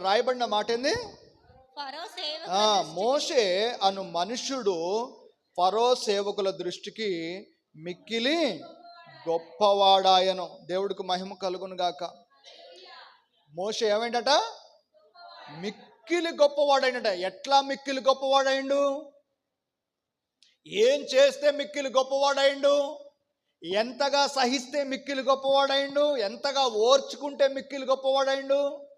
రాయబడిన మాట ఏంది? మోషే అను మనుష్యుడు ఫరో సేవకుల దృష్టికి మిక్కిలి గొప్పవాడాయను. దేవుడికి మహిమ కలుగును గాక. మోషే ఏమైందట? మిక్కిలి గొప్పవాడైనట. ఎట్లా మిక్కిలి గొప్పవాడైండు? ఏం చేస్తే మిక్కిలి గొప్పవాడైండు? ఎంతగా సహిస్తే మిక్కిలి గొప్పవాడైండు? ఎంతగా ఓర్చుకుంటే మిక్కిలి గొప్పవాడైండు?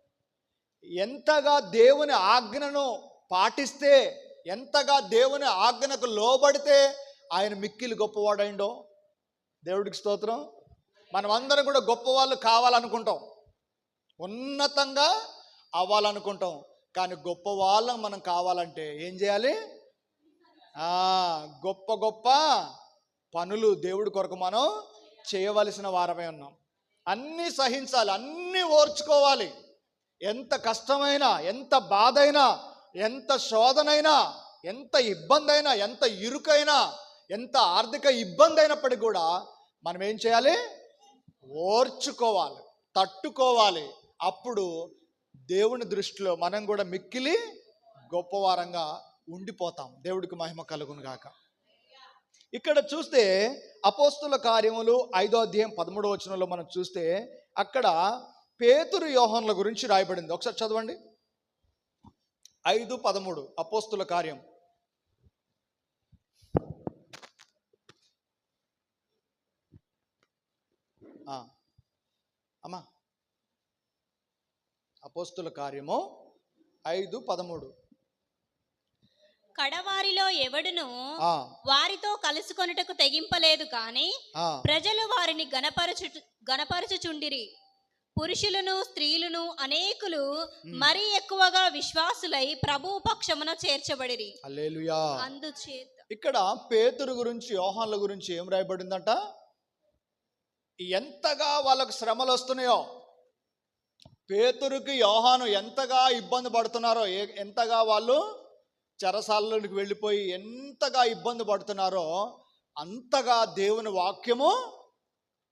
ఎంతగా దేవుని ఆజ్ఞను పాటిస్తే ఎంతగా దేవుని ఆజ్ఞకు లోబడితే ఆయన మిక్కిలి గొప్పవాడైండో? దేవుడికి స్తోత్రం. మనం అందరం కూడా గొప్పవాళ్ళు కావాలనుకుంటాం. ఉన్నతంగా అవ్వాలనుకుంటాం. కానీ గొప్ప వాళ్ళం మనం కావాలంటే ఏం చేయాలి? గొప్ప గొప్ప పనులు దేవుడి కొరకు మనం చేయవలసిన వారమే ఉన్నాం. అన్నీ సహించాలి అన్నీ ఓర్చుకోవాలి. ఎంత కష్టమైనా ఎంత బాధైనా ఎంత శోధనైనా ఎంత ఇబ్బంది అయినా ఎంత ఇరుకైనా ఎంత ఆర్థిక ఇబ్బంది అయినప్పటికీ కూడా మనం ఏం చేయాలి? ఓర్చుకోవాలి తట్టుకోవాలి. అప్పుడు దేవుని దృష్టిలో మనం కూడా మిక్కిలి గొప్పవారంగా ఉండిపోతాం. దేవుడికి మహిమ కలుగును గాక. ఇక్కడ చూస్తే అపోస్తుల కార్యములు ఐదో అధ్యాయం పదమూడవ వచనంలో మనం చూస్తే అక్కడ పేతురు యోహన్ల గురించి రాయబడింది. ఒకసారి చదవండి. ఐదు పదమూడు. అపోస్తుల కార్యం. అమ్మా. అపోస్తుల కార్యము ఐదు పదమూడు. కడవారిలో ఎవడును వారితో కలుసుకొనుటకు తెగింపలేదు కాని ప్రజలు వారిని గణపరచు గణపరచుచుండిరి పురుషులను స్త్రీలను అనేకులు మరీ ఎక్కువగా విశ్వాసులై ప్రభు పక్షమున చేర్చబడిరి. హల్లెలూయా. అందుచేత ఇక్కడ పేతురు గురించి యోహాన్ల గురించి ఏం రాయబడిందంట? ఎంతగా వాళ్ళకు శ్రమలు వస్తున్నాయో. పేతురుకి యోహాను ఎంతగా ఇబ్బంది పడుతున్నారో ఎంతగా వాళ్ళు చెరసాలలోకి వెళ్ళిపోయి ఎంతగా ఇబ్బంది పడుతున్నారో అంతగా దేవుని వాక్యము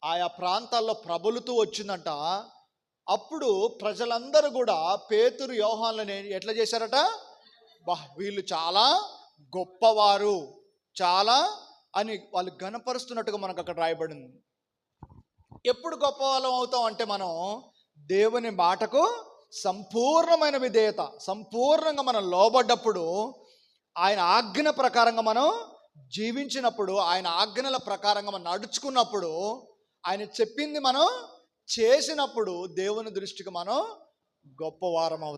ఆయా ప్రాంతాల్లో ప్రబలుతూ వచ్చిందంట. అప్పుడు ప్రజలందరూ కూడా పేతురు యోహాన్లని ఎట్లా చేశారట? బా వీళ్ళు చాలా గొప్పవారు చాలా అని వాళ్ళు గణపరుస్తున్నట్టుగా మనకు అక్కడ రాయబడింది. ఎప్పుడు గొప్పవాళ్ళం అవుతాం అంటే మనం దేవుని మాటకు సంపూర్ణమైన విధేయత సంపూర్ణంగా మనం లోబడ్డప్పుడు ఆయన ఆజ్ఞ ప్రకారంగా మనం జీవించినప్పుడు ఆయన ఆజ్ఞల ప్రకారంగా మనం నడుచుకున్నప్పుడు ఆయన చెప్పింది మనం చేసినప్పుడు దేవుని దృష్టికి మనం గొప్పవారం అవుతాం